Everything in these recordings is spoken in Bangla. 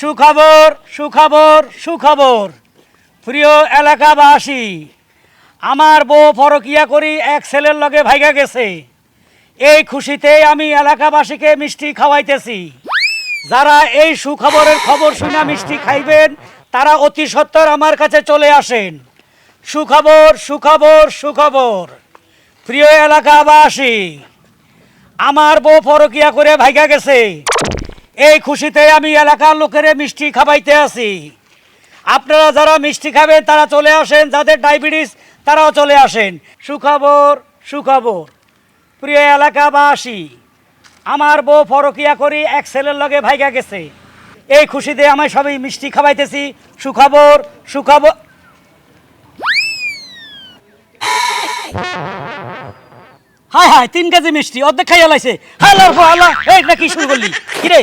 সুখবর সুখবর সুখবর। প্রিয় এলাকাবাসী, আমার বউ ফরকিয়া করি এক ছেলের লগে ভাইগা গেছে। এই খুশিতে আমি এলাকাবাসীকে মিষ্টি খাওয়াইতেছি। যারা এই সুখবরের খবর শুনে মিষ্টি খাইবেন, তারা অতি সত্বর আমার কাছে চলে আসেন। সুখবর সুখবর সুখবর। প্রিয় এলাকাবাসী, আমার বউ পরকিয়া করে ভাইগা গেছে। এই খুশিতে আমি এলাকার লোকেরে মিষ্টি খাবাইতে আছি আপনারা যারা মিষ্টি খাবেন, তারা চলে আসেন। যাদের ডায়াবেটিস, তারাও চলে আসেন। সুখবর সুখবর। প্রিয় এলাকাবাসী, আমার বউ ফরকিয়া করি এক ছেলের লগে ভাইগা গেছে। এই খুশিতে আমি সবাই মিষ্টি খাওয়াইতেছি সুখবর সুখবর। হায় হায়, তিন কেজি মিষ্টি, অর্ধেক খাইয়া লাইছে। হালার এই না কি শুরু করলি? কিরে?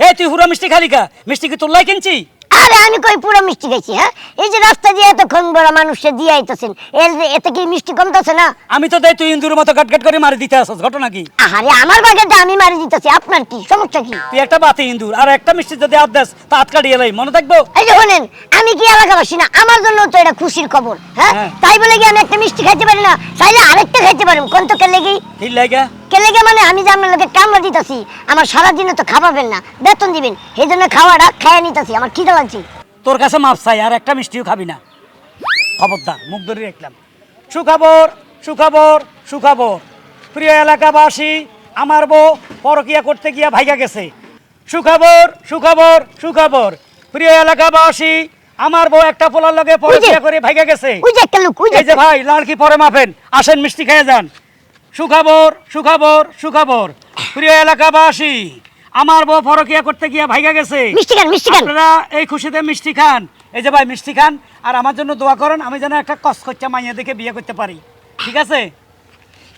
এই তুই হুরা মিষ্টি খালি কা? মিষ্টি কি তোর লাই কিনছি? আরে আমি কই পুরো মিষ্টি খাইছি হ্যাঁ? এই যে রাস্তা দিয়ে এতক্ষণ বড় মানুষে দিয়ে আইতেছেন এর এতে কি মিষ্টি কমতেছে না? আমি তো দেয় তুই ইন্দুর মতো কাট কাট করে মারি দিতে আসছ ঘটনা কি? আরে আমার বাগেটা আমি মারি দিতেছি আপনার কি? সমস্যা কি? তুই একটা বাতি ইন্দুর আর একটা মিষ্টি যদি আদ দেস তা কাটিয়ে লাই মনে থাকব? এই যে শোনেন আমি কি এলাকাবাসী না? আমার জন্য তো এটা খুশির খবর হ্যাঁ? হ্যাঁ। তাই বলে কি আমি একটা মিষ্টি খাইতে পারি না? চাইলে আরেকটা খাইতে পারি কোন তো কি ঠিক লাগা। কেলে গে মানে আমি যে আপনার লোকে কামড়া দিতেছি? আমার সারা দিনে তো খাওয়াবেন না। বেতন দিবেন। এই জন্য খাওয়াটা খাইয়া নিতেছি। আমার খিদে লাগছে। তোর কাছে মাপ চাই আর একটা মিষ্টিও খাবি না। খবরদার মুখ ধরে রাখলাম। সুখবর সুখবর সুখবর। প্রিয় এলাকাবাসী আমার বউ পরকিয়া করতে গিয়া ভাইগা গেছে। সুখবর সুখবর সুখবর। প্রিয় এলাকাবাসী আমার বউ একটা পোলার লগে পরকিয়া করে ভাইগা গেছে। এই যে ভাই লালকি পরে মাফেন আসেন মিষ্টি খেয়ে যান। সুখবর সুখবর সুখবর। প্রিয় এলাকাবাসী আমার বউ পরকিয়া করতে গিয়া ভাইগা গেছে। মিষ্টি খান মিষ্টি খান। আপনারা এই খুশিতে মিষ্টি খান। এই যে ভাই মিষ্টি খান। আর আমার জন্য দোয়া করেন আমি যেন একটা কসকচ্চা মাইয়া দেখে বিয়ে করতে পারি। ঠিক আছে?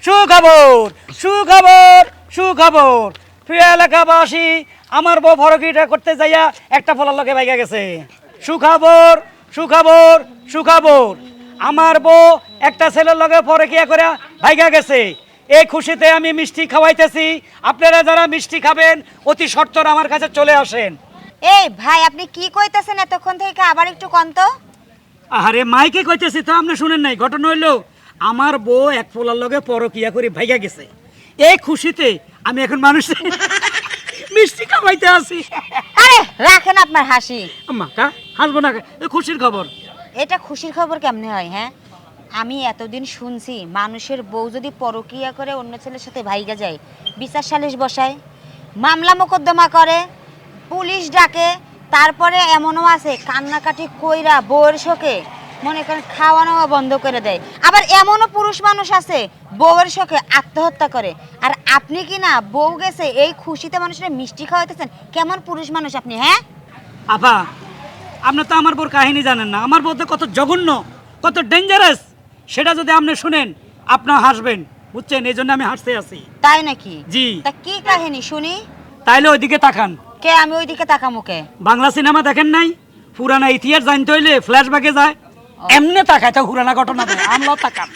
সুখবর সুখবর সুখবর। প্রিয় এলাকাবাসী আমার বউ ফরকিটা করতে যাইয়া একটা ফলার লগে ভাইগা গেছে। সুখবর সুখবর সুখবর। আমার বউ একটা ছেলের লগে ফরকিয়া করে ভাইগা গেছে। এই খুশিতে আমি মিষ্টি খাওয়াইতেছি। আপনারা যারা মিষ্টি খাবেন অতি সত্বর আমার কাছে চলে আসেন। এই ভাই আপনি কি কইতেছেন এতক্ষণ থেকে? আবার একটু কন্ত আরে মাইকে কইতেছি তো আপনি শুনেন নাই। ঘটনা হইল আমার বউ এক পোলার লগে পরকিয়া করে ভাইগা গেছে। এই খুশিতে আমি এখন মানুষ মিষ্টি খাওয়াইতে আসি আরে রাখেন আপনার হাসি। আম্মা কা? হাসবো না এ খুশির খবর। এটা খুশির খবর কেমনে হয় হ্যাঁ? আমি এতদিন শুনছি, মানুষের বউ যদি পরকিয়া করে অন্য ছেলের সাথে ভাইগা যায়, বিচার সালিশ বসায়, মামলা মোকদ্দমা করে, পুলিশ ডাকে, তারপরে এমনও আছে, কান্নাকাটি কইরা বউয়ের শোকে, মনে করেন খাওয়ানো বন্ধ করে দেয়। আবার এমনও পুরুষ মানুষ আছে, বউয়ের শোকে আত্মহত্যা করে। আর আপনি কি না, বউ গেছে, এই খুশিতে মানুষের মিষ্টি খাওয়াইতেছেন? কেমন পুরুষ মানুষ আপনি হ্যাঁ? আপা, আপনি তো আমার বউর কাহিনী জানেন না। আমার বউ কত জঘন্য, কত ডেঞ্জারাস সেটা যদি আপনি শুনেন আপনার হাসবেন বুঝছেন? এই জন্য আমি হাসতে আছি। তাই নাকি? জি। তা কি কাহিনী? শুনি। তাইলে ওইদিকে তাকান। কে? আমি ওইদিকে তাকামুকে বাংলা সিনেমা দেখেন নাই? পুরানা ইতিহাস জানতে হইলে ফ্ল্যাশব্যাকে যায়। এমনি তাকায় তা পুরানা ঘটনা দেয়। আমরাও তাকান